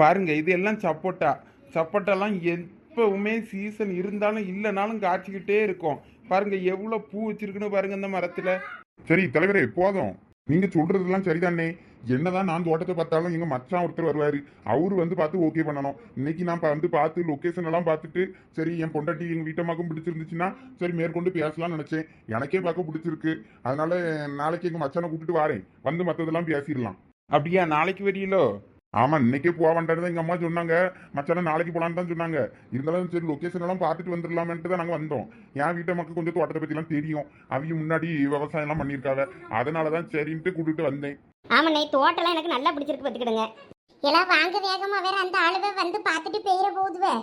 பாருங்க இது எல்லாம் சப்போட்டா சப்போட்டாலாம் எப்பவுமே சீசன் இருந்தாலும் இல்லைனாலும் காய்ச்சிக்கிட்டே இருக்கும். பாருங்க எவ்வளோ பூ வச்சிருக்குன்னு பாருங்க இந்த மரத்துல. சரி தலைவரே போதும். நீங்க சொல்றதெல்லாம் சரிதானே. என்னதான் நான் தோட்டத்தை பார்த்தாலும் எங்க மச்சான் ஒருத்தர் வருவாரு. அவரு வந்து பார்த்து ஓகே பண்ணணும். இன்னைக்கு நான் வந்து பார்த்து லொகேஷன் எல்லாம் பார்த்துட்டு சரி என் பொண்டாட்டி எங்க வீட்டம்மாக்கும் பிடிச்சிருந்துச்சுன்னா சரி மேற்கொண்டு பேசலாம்னு நினைச்சேன். எனக்கே பார்க்க பிடிச்சிருக்கு. அதனால நாளைக்கு எங்க மச்சானை கூப்பிட்டு வாரேன். வந்து மத்ததெல்லாம் பேசிடலாம். அப்படியா நாளைக்கு வரீங்களோ ஆமா இன்னைக்கே போக வேண்டாம் எங்க அம்மா சொன்னாங்க. மச்சான நாளைக்கு போலான்னு தான் சொன்னாங்க. இருந்தாலும் சரி லொகேஷன் எல்லாம் பார்த்துட்டு வந்துடலாமேன்ட்டு தான் நாங்க வந்தோம். என் வீட்டை மக்கள் கொஞ்சம் தோட்டத்தை பத்தி எல்லாம் தெரியும். அவங்க முன்னாடி விவசாயம் எல்லாம் பண்ணியிருக்காங்க அதனாலதான் சரின்ட்டு கூட்டிட்டு வந்தேன். ஆமா ஆமாண்ணே தோட்டம்லாம் எனக்கு நல்லா பிடிச்சிருக்கு பாத்துக்கிடுங்க எல்லாம் வாங்க வேகமா வேற அந்த ஆளுவே வந்து பார்த்துட்டு பெயர போகுதுவே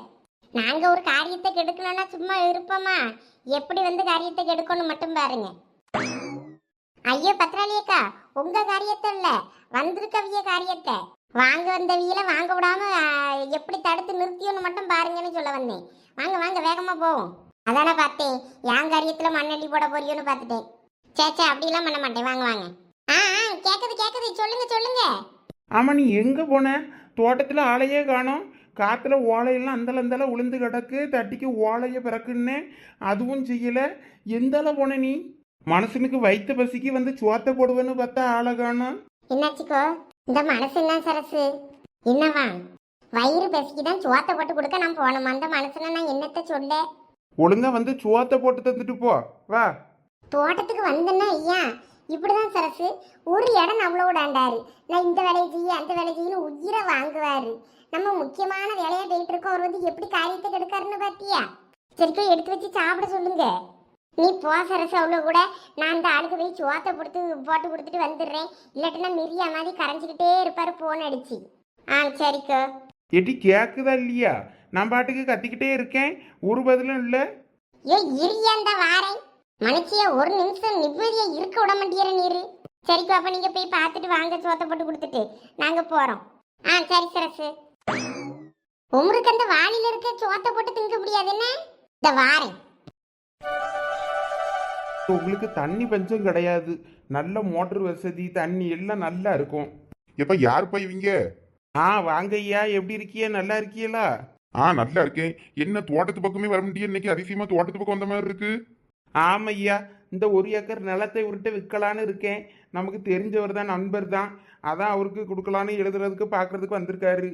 நாங்க ஒரு காரியத்தை கெடுக்கணும்னா சும்மா இருப்போமா? எப்படி வந்து காரியத்தை கெடுக்கணும் மட்டும் பாருங்க. ஐயோ பத்ராளியக்கா உங்க காரியத்தை இல்ல. வந்திருக்கவிய காரியத்தை. வாங்க வந்தவியல வாங்க விடாம எப்படி தடுத்து நிறுத்தியோன்னு மட்டும் பாருங்கன்னு சொல்ல வந்தேன். வாங்க வாங்க வேகமா போவோம். அதானே பார்த்தேன். என் காரியத்துல மண்ணள்ளி போட போறியோன்னு பார்த்துட்டேன். சே சே அப்படிலாம் பண்ண மாட்டேன். வாங்க வாங்க. ஆ ஆ கேக்குது கேக்குது. சொல்லுங்க சொல்லுங்க. ஆமா நீ எங்க போன? தோட்டத்துல ஆளையே காணோம். காத்துல ஓலையெல்லாம் அந்தல அந்தல உளுந்து கிடக்கு. தட்டிக்கு ஓலைய பிறக்குன்னு அதுவும் செய்யல. எந்தால போன நீ? மனுஷனுக்கு வயிற்று பசிக்கு வந்து சோத்த போடுவேன்னு பார்த்தா ஆளை காணோம். என்னாச்சுக்கோ? இந்த மனசு என்ன சரசு? என்னவா? வயிறு பசிக்கு தான் சோத்தை போட்டு கொடுக்க நான் போனோம் அந்த மனசுல நான் என்னத்த சொல்ல? ஒழுங்கா வந்து சோத்த போட்டு தந்துட்டு போ. வா. தோட்டத்துக்கு வந்தேன்னா ஐயா இப்படிதான் சரசு. ஒரு இடம் நம்மளோட ஆண்டாரு. நான் இந்த வேலையை செய்ய அந்த வேலையை செய்யணும் உயிரை வாங்குவாரு. நம்ம முக்கியமான வேலையா போயிட்டு இருக்கோம். அவர் வந்து எப்படி காரியத்தை கெடுக்காருன்னு பாத்தியா? சரிக்கோ எடுத்து வச்சு சாப்பிட சொல்லுங்க. நீ போ சரசு அவ்வளோ கூட. நான் அந்த ஆளுக்கு போய் சோத்தை கொடுத்து போட்டு கொடுத்துட்டு வந்துடுறேன். இல்லாட்டினா மிரியா மாதிரி கரைஞ்சிக்கிட்டே இருப்பாரு போன் அடிச்சு. ஆ சரிக்கோ. எட்டி கேக்குதா இல்லையா? நான் பாட்டுக்கு கத்திக்கிட்டே இருக்கேன். ஒரு பதிலும் இல்லை. ஏ இரியா இந்த வாரேன். மனுஷிய ஒரு நிமிஷம் நிம்மதியா இருக்க விட மாட்டேற நீரு. சரிக்கோ அப்ப நீங்க போய் பார்த்துட்டு வாங்க சோத்தை போட்டு கொடுத்துட்டு. நாங்க போறோம். ஆ சரி சரசு. உங்களுக்கு அந்த வாளியில இருக்க சோத்தை போட்டு திங்க முடியாது என்ன? இந்த வாரேன். உங்களுக்கு தண்ணி பஞ்சம் கிடையாது. நல்ல மோட்டர் வசதி தண்ணி எல்லாம் நல்லா இருக்கும். எப்ப யார் போய் இவங்க? ஆ வாங்க ஐயா எப்படி இருக்கிய? நல்லா இருக்கீங்களா ஆ நல்லா இருக்கேன். என்ன தோட்டத்து பக்கமே வர முடியும் இன்னைக்கு அதிசயமா தோட்டத்து பக்கம் வந்த மாதிரி இருக்கு. ஆமா ஐயா இந்த ஒரு ஏக்கர் நிலத்தை விட்டு விற்கலான்னு இருக்கேன். நமக்கு தெரிஞ்சவர் தான் நண்பர் தான். அதான் அவருக்கு கொடுக்கலான்னு எழுதுறதுக்கு பார்க்கறதுக்கு வந்திருக்காரு.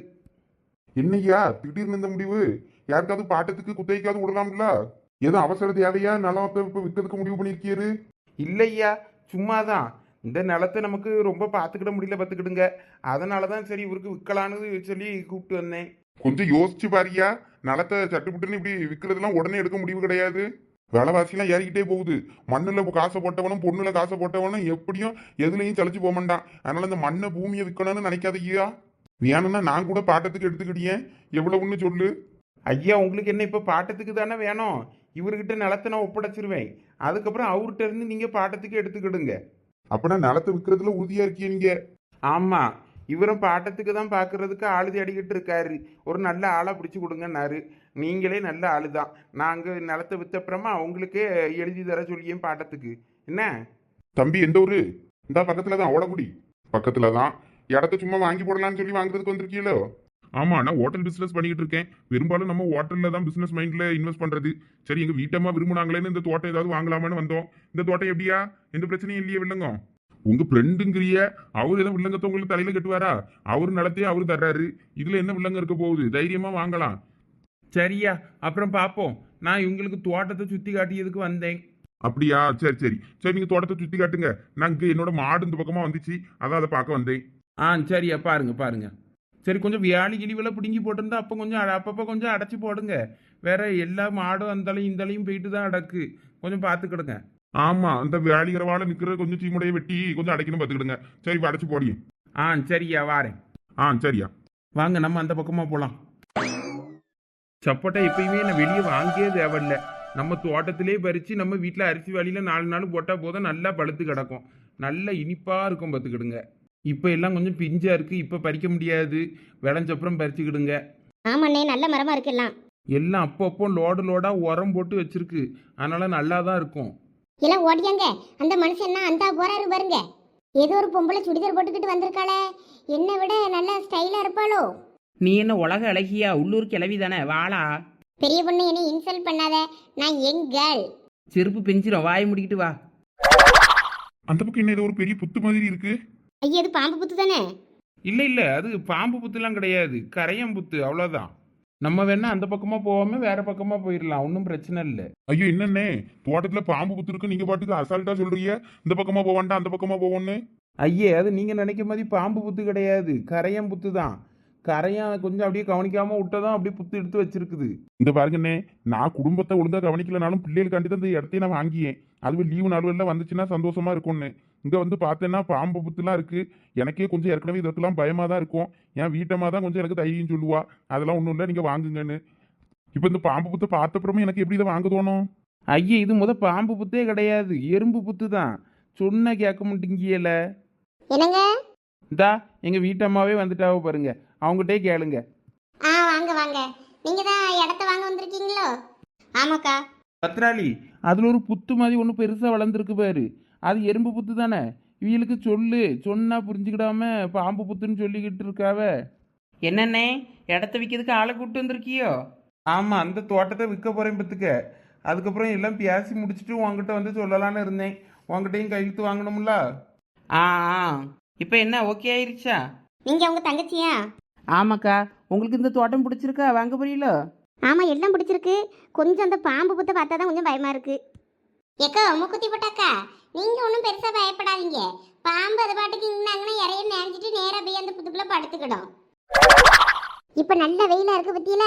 என்னய்யா திடீர்னு இந்த முடிவு? யாருக்காவது பாட்டத்துக்கு குத்தகைக்காவது விடலாம்ல? ஏதோ அவசர தேவையா? நிலத்தை இப்ப விற்கிறதுக்கு முடிவு பண்ணிருக்கியாரு இல்லையா சும்மாதான். இந்த நிலத்தை நமக்கு ரொம்ப பார்த்துக்கிட முடியல பார்த்துக்கிடுங்க. அதனால தான் சரி இவருக்கு விற்கலான்னு சொல்லி கூப்பிட்டு வந்தேன். கொஞ்சம் யோசிச்சு பாரியா நிலத்தை சட்டுப்புட்டுன்னு இப்படி விற்கிறதுலாம் உடனே எடுக்க முடிவு கிடையாது. விலைவாசிலாம் ஏறிக்கிட்டே போகுது. மண்ணுல காசை போட்டவனும் பொண்ணுல காசை போட்டவனும் எப்படியும் எதுலையும் சலிச்சு போக மாட்டான். அதனால இந்த மண்ணை பூமியை விற்கணும்னு நினைக்காதீயா வேணும்னா நான் கூட பாட்டத்துக்கு எடுத்துக்கிட்டேன் எவ்வளவுன்னு சொல்லு. ஐயா உங்களுக்கு என்ன இப்போ பாட்டத்துக்கு தானே வேணும்? இவர்கிட்ட நிலத்தை நான் ஒப்படைச்சிருவேன். அதுக்கப்புறம் அவர்கிட்ட இருந்து நீங்கள் பாட்டத்துக்கு எடுத்துக்கிடுங்க. அப்பனா நிலத்தை விற்கிறதுல உறுதியா இருக்கிய நீங்க? ஆமாம் இவரும் பாட்டத்துக்கு தான் பார்க்கறதுக்கு ஆளு தேடிக்கிட்டு இருக்காரு. ஒரு நல்ல ஆளாக பிடிச்சி கொடுங்கன்னாரு. நீங்களே நல்ல ஆளு தான் நாங்கள் நிலத்தை வித்தப்புறமா அவங்களுக்கே எழுதி தர சொல்லியும் பாட்டத்துக்கு. என்ன? தம்பி எந்த ஊரு? இந்த பக்கத்துல தான் ஓடக்குடி. பக்கத்துல தான் இடத்த சும்மா வாங்கி போடலாம்னு சொல்லி வாங்குறதுக்கு வந்திருக்கீங்களோ? ஆமா நான் ஹோட்டல் பிசினஸ் பண்ணிட்டு இருக்கேன். பெரும்பாலும் நம்ம ஹோட்டல்ல தான் பிசினஸ் மைண்ட்ல இன்வெஸ்ட் பண்றது. சரி எங்க வீட்டம்மா விரும்புனாங்களேன்னு இந்த தோட்டம் ஏதாவது வாங்கலாமான்னு வந்தோம். இந்த தோட்டம் எப்படியா? எந்த பிரச்சனையும் இல்லையே வில்லங்க. உங்க ஃப்ரெண்டுங்கிறிய அவர் ஏதோ வில்லங்கத்தை உங்களுக்கு தலையில கட்டுவாரா? அவர் நிலத்தையே அவர் தர்றாரு. இதுல என்ன வில்லங்க இருக்க போகுது? தைரியமா வாங்கலாம். சரியா அப்புறம் பார்ப்போம் நான் இவங்களுக்கு தோட்டத்தை சுற்றி காட்டியதுக்கு வந்தேன். அப்படியா? சரி சரி. சரி நீங்க தோட்டத்தை சுத்தி காட்டுங்க. நான் இங்க என்னோட மாடு இந்த பக்கமா வந்துச்சு. அதான் அதை பார்க்க வந்தேன். ஆ சரியா. பாருங்க பாருங்க. சரி கொஞ்சம் வியாழி கிழிவெல்லாம் பிடுங்கி போட்டிருந்தா அப்போ கொஞ்சம் அப்பப்போ கொஞ்சம் அடைச்சி போடுங்க. வேற எல்லா மாடும் அந்தலையும் இந்தலையும் போயிட்டு தான் அடக்கு. கொஞ்சம் பார்த்துக்கிடுங்க ஆமா அந்த வாழை நிக்கிற கொஞ்சம் சீமுடைய வெட்டி கொஞ்சம் அடைக்கணும் பாத்துக்கிடுங்க. சரி அடைச்சு போடி. ஆ சரியா வாரேன். ஆ சரியா. வாங்க நம்ம அந்த பக்கமாக போகலாம் சப்போட்டா எப்பயுமே நான் வெளியே வாங்கியே தேவையில்ல. நம்ம தோட்டத்திலே பறித்து நம்ம வீட்டில் அரிசி வேலையில் நாலு நாள் போட்டால் போதும் நல்லா பழுத்து கிடக்கும். நல்ல இனிப்பாக இருக்கும் பார்த்துக்கிடுங்க இப்போ எல்லாம் கொஞ்சம் பிஞ்சாக இருக்குது இப்போ பறிக்க முடியாது. விளைஞ்சப்புறம் பறிச்சுக்கிடுங்க. ஆமாண்ணே நல்ல மரமா இருக்கலாம் எல்லாம். அப்பப்போ லோடு லோடாக உரம் போட்டு வச்சிருக்கு. அதனால நல்லா தான் இருக்கும். எல்லாம் ஓடியாங்க. அந்த மனுஷன் என்ன அந்த போறாரு பாருங்க. ஏதோ ஒரு பொம்பளை சுடிதார் போட்டுக்கிட்டு வந்திருக்காளே. என்னை விட நல்ல ஸ்டைலா இருப்பாளோ? நீ என்ன உலக அழகியா? உள்ளூர் கிளவி தானே வாளா பெரிய பொண்ணு என்னை இன்சல்ட் பண்ணாத. நான் எங் கேர்ள் செருப்பு பெஞ்சிரும். வாய் முடிக்கிட்டு வா. அந்த பக்கம் என்ன ஏதோ ஒரு பெரிய புத்து மாதிரி இருக்கு. ஐயா அது பாம்பு புத்து தானே? இல்ல இல்ல அது பாம்பு புத்துலாம் கிடையாது. கரையம் புத்து அவ்வளவுதான். நம்ம வேணா அந்த பக்கமா போகாம வேற பக்கமா போயிடலாம் ஒன்றும் பிரச்சனை இல்லை. ஐயோ என்னண்ணே? தோட்டத்துல பாம்பு புத்து இருக்கு நீங்க பாட்டுக்கு அசால்ட்டா சொல்றீங்க? இந்த பக்கமா போவான்டா அந்த பக்கமா போவோன்னு? ஐயே அது நீங்க நினைக்க மாதிரி பாம்பு புத்து கிடையாது. கரையம் புத்து தான் கரையான் கொஞ்சம் அப்படியே கவனிக்காம விட்டதும் அப்படியே புத்து எடுத்து வச்சிருக்குது. இந்த பாருங்கண்ணே நான் குடும்பத்தை ஒழுங்கா கவனிக்கலனாலும் பிள்ளைகளுக்காண்டி தான் இந்த இடத்தையும் நான் வாங்கியேன். அதுவும் லீவு நாள்வெல்லாம் வந்துச்சுன்னா சந்தோஷமா இருக்கும்னு இங்க வந்து பார்த்தேன்னா பாம்பு புத்துலாம் இருக்கு. எனக்கே கொஞ்சம் ஏற்கனவே இதற்கெல்லாம் பயமா தான் இருக்கும். என் வீட்டம்மா தான் கொஞ்சம் எனக்கு தைரியம் சொல்லுவா. அதெல்லாம் ஒன்றும் இல்லை நீங்க வாங்குங்கன்னு. இப்போ இந்த பாம்பு புத்தை பார்த்தப்புறமே எனக்கு எப்படி இதை வாங்க தோணும்? ஐயே இது முத பாம்பு புத்தே கிடையாது. எறும்பு புத்து தான். சொன்ன கேட்க மாட்டேங்கியல. என்னங்க? இந்தா எங்க வீட்டம்மாவே வந்துட்டாவோ பாருங்க. அவங்ககிட்டே கேளுங்க. ஆ வாங்க வாங்க. நீங்க தான் இடத்த வாங்க வந்திருக்கீங்களோ? ஆமாக்கா. பத்ராளி அதுல ஒரு புத்து மாதிரி ஒன்று பெருசா வளர்ந்துருக்கு பாரு. அது எறும்பு புத்து தானே? இவங்களுக்கு சொல்லு. சொன்னா புரிஞ்சுக்கிடாம பாம்பு புத்துன்னு சொல்லிக்கிட்டு இருக்காவ. என்னண்ணே இடத்த விற்கிறதுக்கு ஆளை கூப்பிட்டு வந்திருக்கியோ? ஆமா அந்த தோட்டத்தை விற்க போறேன் பத்துக்க. அதுக்கப்புறம் எல்லாம் பேசி முடிச்சுட்டு உங்ககிட்ட வந்து சொல்லலான்னு இருந்தேன். உங்ககிட்டயும் கையெழுத்து வாங்கணும்ல? ஆ ஆ. இப்போ என்ன ஓகே ஆயிருச்சா? நீங்க உங்க தங்கச்சியா? ஆமாக்கா உங்களுக்கு இந்த தோட்டம் பிடிச்சிருக்கா வாங்க போறீங்களோ ஆமா எல்லாம் பிடிச்சிருக்கு. கொஞ்சம் அந்த பாம்பு புத்தை பார்த்தா தான் கொஞ்சம் பயமா இருக்கு. ஏக்கா மூக்குத்தி போட்டாக்கா நீங்க ஒன்றும் பெருசா பயப்படாதீங்க. பாம்பு அது பாட்டுக்கு இங்கனாங்கன்னா இறைய நினைச்சிட்டு நேரா போய் அந்த புத்துக்குள்ள படுத்துக்கிடும். இப்ப நல்ல வெயிலா இருக்கு பத்தியில?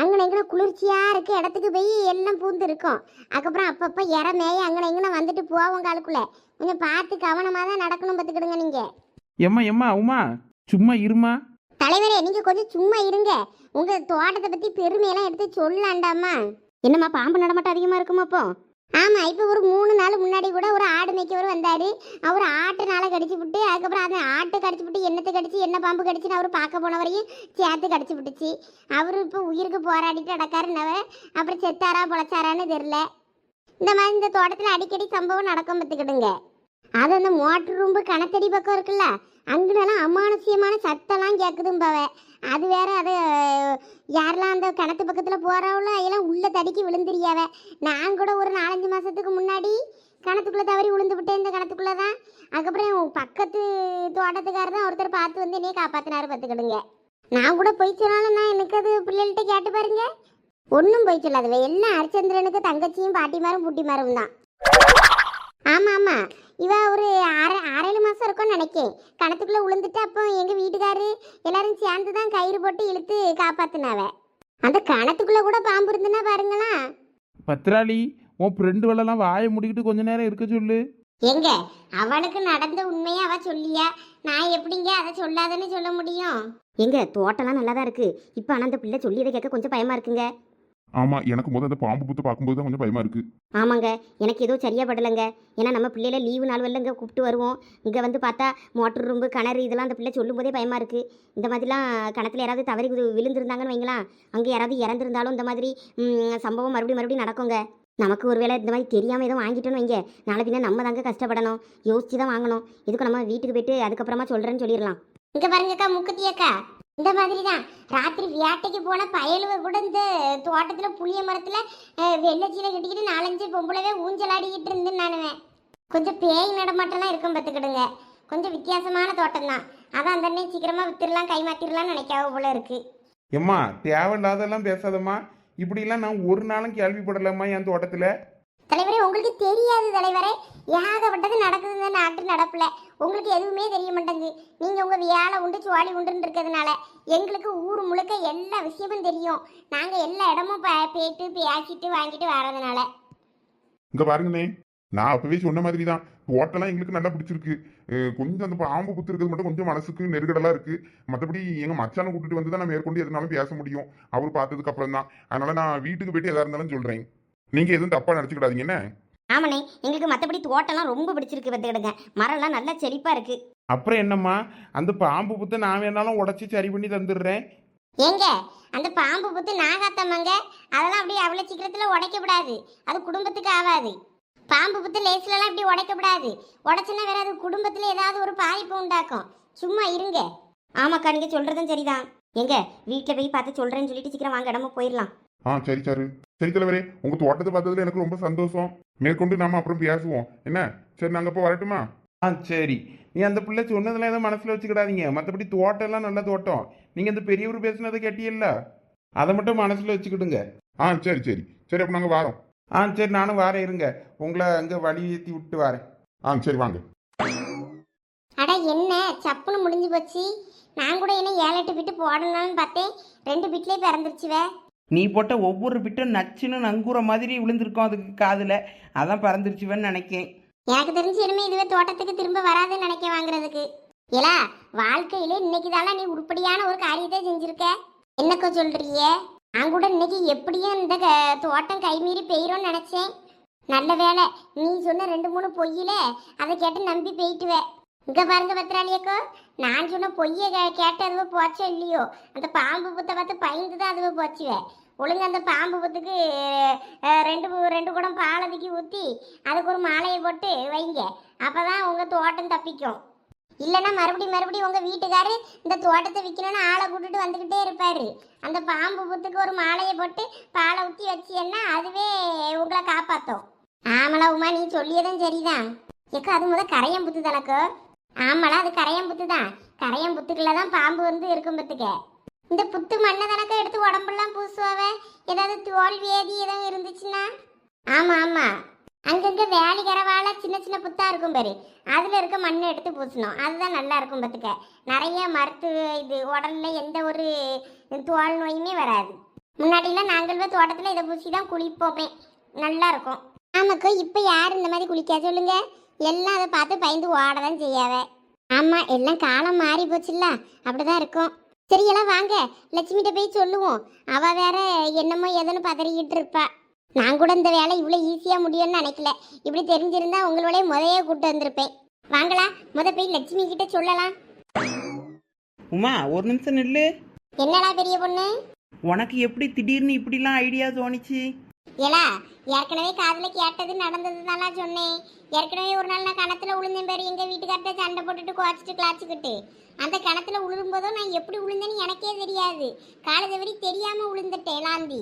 அங்கன எங்கன குளிர்ச்சியா இருக்கு இடத்துக்கு போய் எல்லாம் பூந்து இருக்கும் அதுக்கப்புறம் அப்பப்ப இற மேய அங்கன எங்கன வந்துட்டு போவோம் காலுக்குள்ள கொஞ்சம் பார்த்து கவனமா தான் நடக்கணும் பார்த்துக்கிடுங்க நீங்க. எம்மா எம்மா உமா சும்மா இருமா. தலைவரே நீங்க கொஞ்சம் சும்மா இருங்க. உங்க தோட்டத்தை பத்தி பெருமையெல்லாம் எடுத்து சொல்லலாண்டாமா என்னம்மா பாம்பு நடமாட்டம் அதிகமா இருக்குமா அப்போ ஆமா இப்போ ஒரு மூணு நாள் முன்னாடி கூட ஒரு ஆடு மேய்க்கவர் வந்தாரு. அவர் ஆட்டு நாளை கடிச்சு விட்டு அதுக்கப்புறம் அந்த ஆட்டு கடிச்சு விட்டு என்னத்தை கடிச்சு என்ன பாம்பு கடிச்சுன்னு அவர் பார்க்க போனவரையும் சேர்த்து கடிச்சு விட்டுச்சு அவர் இப்போ உயிருக்கு போராடிட்டு நடக்காருனவ அப்புறம் செத்தாரா பொழைச்சாரான்னு தெரில இந்த மாதிரி இந்த தோட்டத்தில் அடிக்கடி சம்பவம் நடக்கும் பார்த்துக்கிடுங்க. அது அந்த மோட்டர் ரூம்பு கணத்தடி பக்கம் இருக்குல்ல அங்கனெல்லாம் அமானுஷ்யமான சத்தம்லாம் கேட்குதும்பாவ அது வேற அது யாரெல்லாம் அந்த கிணத்து பக்கத்தில் போகிறவளோ எல்லாம் உள்ள தடிக்கி விழுந்துரியாவ நான் கூட ஒரு நாலஞ்சு மாதத்துக்கு முன்னாடி கிணத்துக்குள்ளே தவறி விழுந்து விட்டேன் இந்த கிணத்துக்குள்ளே தான் அதுக்கப்புறம் பக்கத்து தோட்டத்துக்காரர் தான் ஒருத்தர் பார்த்து வந்து என்னைய காப்பாற்றினாரு பார்த்துக்கிடுங்க. நான் கூட போய் சொன்னாலும் நான் எனக்கு அது பிள்ளைகள்கிட்ட கேட்டு பாருங்க. ஒன்றும் போய் சொல்லாதவ. எல்லாம் ஹரிச்சந்திரனுக்கு தங்கச்சியும் பாட்டிமாரும் புட்டிமாரும் தான் ஆமாம் ஆமாம் இவ ஒரு அரை அரைல மாசம் இருக்கும்னு நினைக்கேன். கணத்துக்குள்ள விழுந்துட்டு அப்போ எங்க வீட்டுக்காரு எல்லாரும் சேர்ந்து தான் கயிறு போட்டு இழுத்து காப்பாத்துனாவ. அந்த கணத்துக்குள்ள கூட பாம்பு இருந்துன்னா பாருங்களா பத்ராளி உன் ஃப்ரெண்டு வேலைலாம் வாயை முடிக்கிட்டு கொஞ்ச நேரம் இருக்க சொல்லு. எங்க? அவளுக்கு நடந்த உண்மையை அவ சொல்லியா? நான் எப்படிங்க அதை சொல்லாதன்னு சொல்ல முடியும்? எங்க தோட்டம்லாம் நல்லா தான் இருக்கு. இப்போ ஆனால் அந்த பிள்ளை சொல்லியதை கேட்க கொஞ்சம் பயமா இருக்குங்க. ஆமா எனக்கு முதல்ல அந்த பாம்பு புத்தை பார்க்கும்போது தான் கொஞ்சம் பயமா இருக்கு. ஆமாங்க எனக்கு ஏதோ சரியா படலைங்க ஏன்னா நம்ம பிள்ளையில லீவு நாள் வரல இங்கே கூப்பிட்டு வருவோம். இங்கே வந்து பார்த்தா மோட்டர் ரூம்பு கிணறு இதெல்லாம் அந்த பிள்ளை சொல்லும் போதே பயமா இருக்கு. இந்த மாதிரிலாம் கிணத்துல யாராவது தவறி விழுந்திருந்தாங்கன்னு வைங்களேன் அங்கே யாராவது இறந்துருந்தாலும் இந்த மாதிரி ம், சம்பவம் மறுபடியும் மறுபடியும் நடக்குங்க. நமக்கு ஒருவேளை இந்த மாதிரி தெரியாமல் எதுவும் வாங்கிட்டோன்னு வைங்க. நாளை பின்ன நம்ம தாங்க கஷ்டப்படணும். யோசிச்சு தான் வாங்கணும். இதுக்கு நம்ம வீட்டுக்கு போயிட்டு அதுக்கப்புறமா சொல்கிறேன்னு சொல்லிடலாம். இங்கே பாருங்கக்கா முக்குத்தி அக்கா. இந்த மாதிரி தான் ராத்திரி வேட்டைக்கு போன பயலுவ கூட இந்த தோட்டத்தில் புளிய மரத்தில் வெள்ளச்சீலை கட்டிக்கிட்டு நாலஞ்சு பொம்பளவே ஊஞ்சலாடிக்கிட்டு இருந்து நானுவேன் கொஞ்சம் பேய் நடமாட்டம்லாம் இருக்கும் பார்த்துக்கிடுங்க. கொஞ்சம் வித்தியாசமான தோட்டம் தான் அதான் அந்த அண்ணன் சீக்கிரமாக வித்துடலாம் கை மாத்திரலாம்னு நினைக்காவ போல இருக்கு. எம்மா தேவையில்லாதெல்லாம் பேசாதம்மா. இப்படிலாம் நான் ஒரு நாளும் கேள்விப்படலாமா என் தோட்டத்தில். தலைவரே உங்களுக்கு தெரியாது தலைவரே. ஏகப்பட்டது நடக்குது இந்த நாட்டு நடப்பில். உங்களுக்கு எதுவுமே தெரிய மாட்டேங்குது. நீங்கள் உங்கள் வியாழை உண்டு சுவாலி உண்டுன்னு இருக்கிறதுனால எங்களுக்கு ஊர் முழுக்க எல்லா விஷயமும் தெரியும். நாங்கள் எல்லா இடமும் பேட்டு போயிட்டு பேசிட்டு வாங்கிட்டு வரதுனால இங்கே பாருங்கண்ணே. நான் அப்பவே சொன்ன மாதிரி தான் தோட்டம்லாம் எங்களுக்கு நல்லா பிடிச்சிருக்கு. கொஞ்சம் அந்த பாம்பு குத்துருக்கிறது மட்டும் கொஞ்சம் மனசுக்கு நெருக்கடலா இருக்கு. மற்றபடி எங்க மச்சானை கூட்டிட்டு வந்து தான் நான் மேற்கொண்டு எதுனாலும் பேச முடியும். அவர் பார்த்ததுக்கு அப்புறம் தான் அதனால நான் வீட்டுக்கு போயிட்டு எதா இருந்தாலும் சொல்றேன். நீங்க எதுவும் தப்பா நினைச்சுக்கிடாதீங்க என்ன? ஆமாண்ணே எங்களுக்கு மற்றபடி தோட்டம்லாம் ரொம்ப பிடிச்சிருக்கு பார்த்துக்கிடுங்க. மரம்லாம் நல்லா செழிப்பா இருக்கு. அப்புறம் என்னம்மா? அந்த பாம்பு புத்தை நான் வேணாலும் உடச்சி சரி பண்ணி தந்துடுறேன். ஏங்க அந்த பாம்பு புத்து நாகாத்தம்மாங்க அதெல்லாம் அப்படியே அவ்வளோ சீக்கிரத்தில் உடைக்கப்படாது. அது குடும்பத்துக்கு ஆகாது பாம்பு புத்து லேஸ்லலாம் அப்படி உடைக்கப்படாது. உடைச்சுன்னா வேற அது குடும்பத்தில் ஏதாவது ஒரு பாதிப்பு உண்டாக்கும். சும்மா இருங்க. ஆமாக்கா நீங்கள் சொல்கிறதும் சரிதான். எங்க வீட்டில் போய் பார்த்து சொல்றேன்னு சொல்லிட்டு சீக்கிரம் வாங்க இடமா போயிடலாம். ஆ சரி சாரு. சரி தலைவரே உங்க தோட்டத்தை பார்த்ததுல எனக்கு ரொம்ப சந்தோஷம். மேற்கொண்டு நாம அப்புறம் பேசுவோம். என்ன? சரி நாங்க இப்போ வரட்டுமா? ஆ சரி. நீ அந்த பிள்ளை சொன்னதெல்லாம் எதுவும் மனசில் வச்சுக்கிடாதீங்க. மற்றபடி தோட்டம் எல்லாம் நல்ல தோட்டம். நீங்கள் இந்த பெரியவர் பேசுனதை கேட்டியல்ல அதை மட்டும் மனசில் வச்சுக்கிடுங்க. ஆ சரி சரி. சரி அப்போ நாங்கள் வாரோம். ஆ சரி நானும் வாரேன் இருங்க. உங்களை அங்கே வழி ஏற்றி விட்டு வரேன். ஆ சரி வாங்க. அட என்ன? சப்புன்னு முடிஞ்சு போச்சு. நான் கூட என்ன ஏழு எட்டு பிட்டு போடணும்னு பார்த்தேன். ரெண்டு பிட்லேயே பிறந்துருச்சுவே. நீ போட்ட ஒவ்வொரு பிட்டும் நச்சுன்னு நங்குற மாதிரி விழுந்திருக்கும் அதுக்கு காதில். அதான் பறந்துருச்சுவேன்னு நினைக்கேன். எனக்கு தெரிஞ்சு இனிமே இதுவே தோட்டத்துக்கு திரும்ப வராதுன்னு நினைக்க வாங்குறதுக்கு. ஏலா வாழ்க்கையில இன்னைக்கு தானே நீ உருப்படியான ஒரு காரியத்தை செஞ்சிருக்க? என்னக்கோ சொல்றிய நான் கூட இன்னைக்கு எப்படியும் இந்த க- தோட்டம் கைமீறி பெய்யும்னு நினைச்சேன். நல்ல வேலை நீ சொன்ன ரெண்டு மூணு பொய்யில அதை கேட்டு நம்பி போயிட்டுவே. இங்க பாருங்க பத்திராளியக்கோ நான் சொன்ன பொய்யை கே- கேட்டு அதுவே போச்சோ இல்லையோ? அந்த பாம்பு புத்த பார்த்து பயந்து தான் அதுவே போச்சுவேன் ஒழுங்கு அந்த பாம்பு புத்துக்கு ரெண்டு ரெண்டு குடம் பாலதிக்கு ஊற்றி அதுக்கு ஒரு மாலையை போட்டு வைங்க. அப்பதான் உங்கள் தோட்டம் தப்பிக்கும். இல்லைன்னா மறுபடியும் மறுபடியும் உங்கள் வீட்டுக்காரு இந்த தோட்டத்தை விற்கணும்னு ஆளை கூட்டுட்டு வந்துக்கிட்டே இருப்பார். அந்த பாம்பு புத்துக்கு ஒரு மாலையை போட்டு பாலை ஊற்றி வச்சியன்னா அதுவே உங்களை காப்பாற்றும் ஆமலா உமா நீ சொல்லியதும் சரிதான். எக்கோ அது முதல் கரையம் புத்து தனக்கு ஆமலா அது கரையம்புத்து தான் கரையம்புத்துக்குள்ள தான் பாம்பு வந்து இருக்கும் பத்துக்க. இந்த புத்து மண்ணை தனக்க எடுத்து உடம்பெல்லாம் பூசுவாவ? ஏதாவது தோல் வேதி எதுவும் இருந்துச்சுன்னா? ஆமா ஆமா. அங்கங்க வேலி கரவால சின்ன சின்ன புத்தா இருக்கும் பாரு. அதுல இருக்க மண்ணை எடுத்து பூசணும். அதுதான் நல்லா இருக்கும் பார்த்துக்க நிறைய மருத்துவ இது உடல்ல எந்த ஒரு தோல் நோயுமே வராது. முன்னாடிலாம் நாங்கள் தோட்டத்தில் இதை பூசி தான் குளிப்போமே. நல்லா இருக்கும். ஆமாக்கோ இப்போ யார் இந்த மாதிரி குளிக்கா? சொல்லுங்க. எல்லாம் அதை பார்த்து பயந்து ஓட தான் செய்யாத ஆமாம் எல்லாம் காலம் மாறி போச்சுல்ல அப்படிதான் இருக்கும். சரி எல்லாம் வாங்க. லட்சுமிகிட்ட போய் சொல்லுவோம். அவ வேற என்னமோ எதுன்னு பதறிக்கிட்டு இருப்பா. நான் கூட இந்த வேலை இவ்வளோ ஈஸியாக முடியும்னு நினைக்கல. இப்படி தெரிஞ்சிருந்தா உங்களோடய முதைய கூட்டு வந்திருப்பேன். வாங்களா முத போய் லட்சுமி கிட்ட சொல்லலாம். உமா ஒரு நிமிஷம் நில்லு. என்னடா பெரிய பொண்ணு? உனக்கு எப்படி திடீர்னு இப்படிலாம் ஐடியா தோணுச்சு? ஏலா ஏற்கனவே காதில் கேட்டது நடந்ததுனால சொன்னேன் ஏற்கனவே ஒரு நாள் நான் கணத்தில் விழுந்தேன் பேர் எங்கள் வீட்டுக்கார்ட்ட சண்டை போட்டுட்டு குவாச்சிட்டு கிளாச்சிக்கிட்டு. அந்த கிணத்துல விழும்போதும் நான் எப்படி விழுந்தேன்னு எனக்கே தெரியாது. காலை தவறி தெரியாமல் விழுந்துட்டேன் லாந்தி.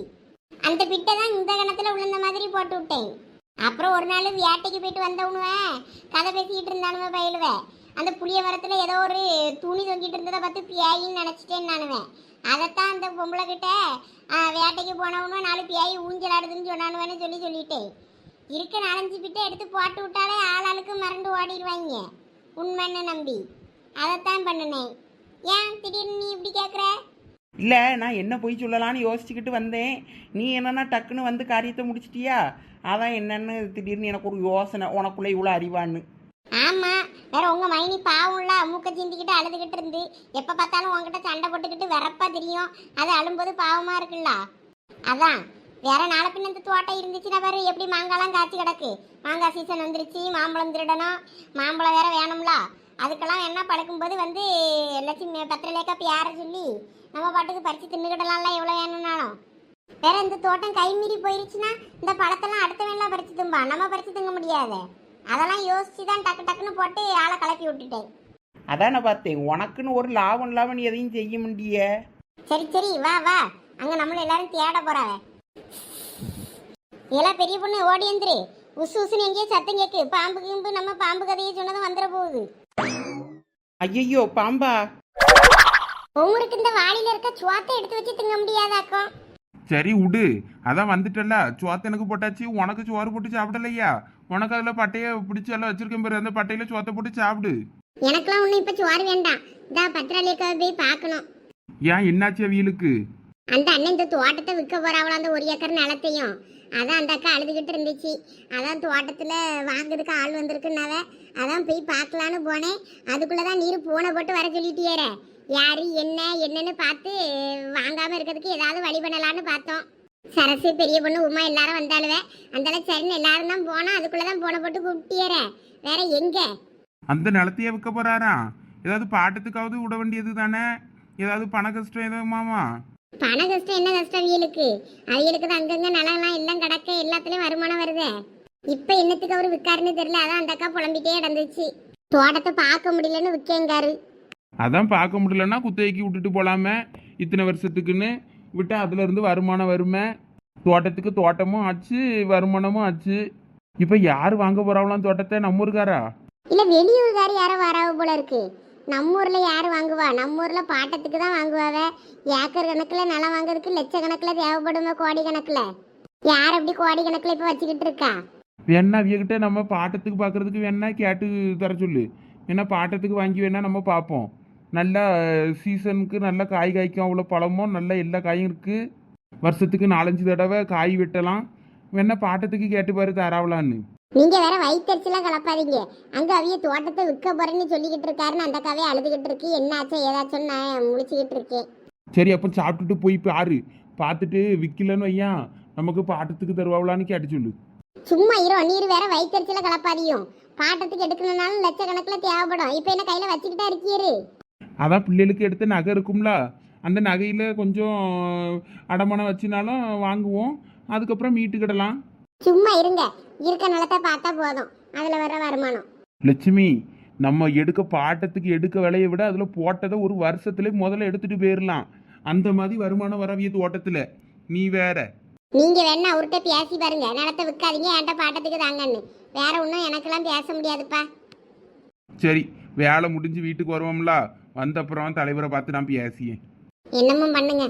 அந்த பிட்டை தான் இந்த கிணத்துல விழுந்த மாதிரி போட்டு விட்டேன். அப்புறம் ஒரு நாள் வேட்டைக்கு போயிட்டு வந்தவனுவேன் கதை பேசிக்கிட்டு இருந்தானுவே பயிலுவேன் அந்த புளிய மரத்துல ஏதோ ஒரு துணி தொங்கிட்டு இருந்ததை பார்த்து பியாயின்னு நினைச்சிட்டேன் நானுவேன். அதைத்தான் அந்த பொம்பளை கிட்ட வேட்டைக்கு போனவனும் நாலு பியாயி ஊஞ்சல் ஆடுதுன்னு சொன்னானுவேன்னு சொல்லி சொல்லிட்டேன். இருக்க நாலஞ்சு பிட்டை எடுத்து போட்டு விட்டாலே ஆளாளுக்கு மறந்து ஓடிடுவாங்க உண்மைன்னு நம்பி. அதைத்தான் பண்ணினேன். ஏன் திடீர்னு நீ இப்படி கேட்குற இல்லை நான் என்ன போய் சொல்லலாம்னு யோசிச்சுக்கிட்டு வந்தேன். நீ என்னன்னா டக்குன்னு வந்து காரியத்தை முடிச்சிட்டியா? அதான் என்னன்னு திடீர்னு எனக்கு ஒரு யோசனை உனக்குள்ள இவ்வளோ அறிவான்னு. ஆமா வேற உங்க மைனி பாவம்ல மூக்க சிந்திக்கிட்டு அழுதுகிட்டு இருந்து எப்ப பார்த்தாலும் உங்ககிட்ட சண்டை போட்டுக்கிட்டு வெறப்பா தெரியும். அது அழும்போது பாவமா இருக்குல்ல? அதான். வேற நாளை பின்ன இந்த தோட்டம் இருந்துச்சுன்னா பாரு எப்படி மாங்காலாம் காய்ச்சி கிடக்கு? மாங்காய் சீசன் வந்துருச்சு மாம்பழம் திருடணும். மாம்பழம் வேற வேணும்ல? அதுக்கெல்லாம் என்ன பழக்கும்போது வந்து லட்சுமி பத்திரலேக்கா பேர சொல்லி நம்ம பாட்டுக்கு பறிச்சு தின்னுக்கிடலாம்ல எவ்வளோ வேணும்னாலும். வேற இந்த தோட்டம் கைமீறி போயிருச்சுன்னா இந்த பழத்தெல்லாம் அடுத்தவன்லாம் பறிச்சு தும்பா. நம்ம பறிச்சு திங்க முடியாது. அதெல்லாம் யோசிச்சு தான் டக்கு டக்குன்னு போட்டு ஆளை கிளப்பி விட்டுட்டேன். அதான் நான் பார்த்தேன். உனக்குன்னு ஒரு லாபம் லாபம் எதையும் செய்ய முடிய. சரி சரி வா வா. அங்க நம்மள எல்லாரும் தேட போறாவ எல்லாம் பெரிய பொண்ணு ஓடி வந்துரு. உசு உசுன்னு எங்கேயோ சத்தம் கேக்கு. பாம்பு கிம்பு நம்ம பாம்பு கதையை சொன்னதும் வந்துட போகுது. ஐயையோ பாம்பா. உங்களுக்கு இந்த வாளியில இருக்க சுவாத்தை எடுத்து வச்சு திங்க முடியாதாக்கும் சரி விடு அதான் வந்துட்டல சோத்து எனக்கு போட்டாச்சு. உனக்கு சோறு போட்டு சாப்பிடலையா? உனக்கு அதில் பட்டையை பிடிச்சி எல்லாம் வச்சிருக்கேன் பாரு. அந்த பட்டையில சோத்தை போட்டு சாப்பிடு. எனக்கெல்லாம் ஒன்றும் இப்ப சோறு வேண்டாம். இதா பத்திராளியக்காக போய் பார்க்கணும். ஏன் என்னாச்சு அவியலுக்கு? அந்த அண்ணன் இந்த தோட்டத்தை விற்க போறாவளா அந்த ஒரு ஏக்கர் நிலத்தையும். அதான் அந்த அக்கா அழுதுகிட்டு இருந்துச்சு. அதான் தோட்டத்தில் வாங்குறதுக்கு ஆள் வந்திருக்குனாவ அதான் போய் பார்க்கலான்னு போனேன். அதுக்குள்ளதான் நீர் பூனை போட்டு வர சொல்லிட்டியேற. யாரு என்ன என்னன்னு பார்த்து வாங்காம இருக்கிறதுக்கு ஏதாவது வழி பண்ணலான்னு பார்த்தோம். சரசு பெரிய பொண்ணு உமா எல்லாரும் வந்தாலுவ அந்தால சரின்னு எல்லாரும் தான் போனோம் அதுக்குள்ளதான் பூனை போட்டு கூப்பிட்டியேற. வேற எங்க? அந்த நிலத்தையே விற்க போறாரா? ஏதாவது பாட்டத்துக்காவது விட வேண்டியது தானே? ஏதாவது பண கஷ்டம் ஏதோ மாமா? பண கஷ்டம் என்ன கஷ்டம் அவியலுக்கு அவியலுக்கு தான் அங்கங்க நிலம்லாம் எல்லாம் கிடக்க எல்லாத்துலயும் வருமானம் வருதே. இப்ப என்னத்துக்கு அவரு விற்காருன்னு தெரியல அதான் அந்த அக்கா புலம்பிட்டே நடந்துச்சு தோட்டத்தை பார்க்க முடியலன்னு விற்கேங்காரு. அதான் பார்க்க முடியலன்னா குத்தகைக்கு விட்டுட்டு போலாமே இத்தனை வருஷத்துக்குன்னு. விட்டா அதுல இருந்து வருமானம் வருமே? தோட்டத்துக்கு தோட்டமும் ஆச்சு வருமானமும் ஆச்சு. இப்போ யார் வாங்க போறாங்களாம் தோட்டத்தை? நம்ம ஊருக்காரா இல்ல வெளியூர்காரி யாரோ வராவ போல இருக்கு. நம்ம ஊர்ல யாரு வாங்குவா? நம்ம ஊர்ல பாட்டத்துக்கு தான் வாங்குவாவ. ஏக்கர் கணக்குல நிலம் வாங்குறதுக்கு லட்ச கணக்குல தேவைப்படுமே கோடி கணக்குல. யார் அப்படி கோடி கணக்குல இப்ப வச்சுக்கிட்டு இருக்கா? வேணா அவியகிட்ட நம்ம பாட்டத்துக்கு பார்க்கறதுக்கு வேணா கேட்டு தர சொல்லு. வேணா பாட்டத்துக்கு வாங்கி வேணா நம்ம பார்ப்போம் நல்லா சீசனுக்கு நல்ல காய் காய்க்கும். அவ்வளோ பழமும் நல்ல எல்லா காயும் இருக்கு. வருஷத்துக்கு நாலஞ்சு தடவை காய் வெட்டலாம். வேணா பாட்டத்துக்கு கேட்டு பாரு தராவலான்னு. நீங்க வேற வயிற்றுலாம் கலப்பாதீங்க. அங்க அவிய தோட்டத்தை விற்க போறேன்னு சொல்லிக்கிட்டு இருக்காருன்னு அந்த கதையை அழுதுகிட்டு இருக்கு. என்னாச்சோ ஏதாச்சும் நான் முழிச்சுக்கிட்டு இருக்கேன். சரி அப்போ சாப்பிட்டுட்டு போய் பாரு. பார்த்துட்டு விற்கலன்னு வையான் நமக்கு பாட்டத்துக்கு தருவாங்களான்னு கேட்டு சொல்லு. சும்மா இரு நீர் வேற வயிற்றுல கலப்பாதியும் பாட்டத்துக்கு எடுக்கணும்னாலும் லட்சக்கணக்குல தேவைப்படும். இப்ப என்ன கையில வச்சுக்கிட்டா இருக்கீரு அதான் பிள்ளைகளுக்கு எடுத்த நகை இருக்கும்ல. அந்த நகையில் கொஞ்சம் அடமானம் வச்சினாலும் வாங்குவோம். அதுக்கப்புறம் மீட்டுக்கிடலாம் சும்மா இருங்க. இருக்க நிலத்தை பார்த்தா போதும். அதுல வர வருமானம். லட்சுமி நம்ம எடுக்க பாட்டத்துக்கு எடுக்க விலையை விட அதில் போட்டதை ஒரு வருஷத்துல முதல்ல எடுத்துட்டு போயிடலாம் அந்த மாதிரி வருமானம் வரவிய தோட்டத்தில் நீ வேற. நீங்க வேணா அவர்கிட்ட பேசி பாருங்க. நிலத்தை விற்காதீங்க என்கிட்ட பாட்டத்துக்கு தாங்கன்னு. வேற ஒன்றும் எனக்கெல்லாம் பேச முடியாதுப்பா. சரி வேலை முடிஞ்சு வீட்டுக்கு வருவோம்ல. வந்தப்புறம் தலைவரை பார்த்து நான் பேசியேன். என்னமும் பண்ணுங்க.